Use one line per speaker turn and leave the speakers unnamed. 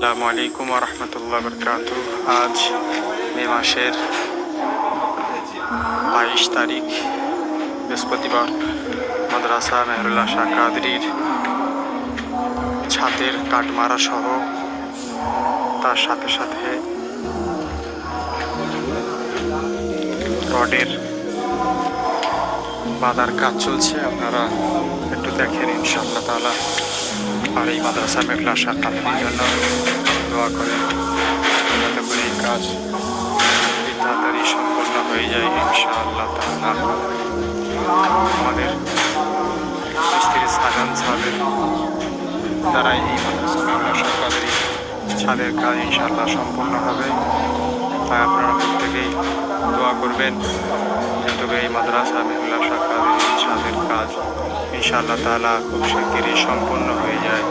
আসসালামু আলাইকুম রহমতুল্লাহ বরকাত আজ মে মাসের বাইশ তারিখ, বৃহস্পতিবার, মাদ্রাসা মেহরুল্লাহ শাহ কাদরির ছাদের কাঠমারা সহ তার সাথে সাথে রডের বাঁধার কাজ চলছে। আপনারা দেখেন ইনশাআল্লাহ তাআলা। আর এই মাদ্রাসা মেঘলা কাদরির জন্য দোয়া করেন যাতে করে এই কাজ তাড়াতাড়ি সম্পন্ন হয়ে যায় ইনশাআল্লাহ তাআলা। আমাদের মিস্ত্রি সাজান সাহেবের দ্বারা এই মাদ্রাসা মেঘলা কাদরির ছাদের কাজ ইনশাআল্লাহ সম্পন্ন হবে। তাই আপনারা প্রত্যেকেই দোয়া করবেন। যাতে করে এই মাদ্রাসা মেহুল্লা শাখার ছাদের কাজ ইনশাআল্লাহ তালা খুব শিগগিরই সম্পন্ন হয়ে যায়।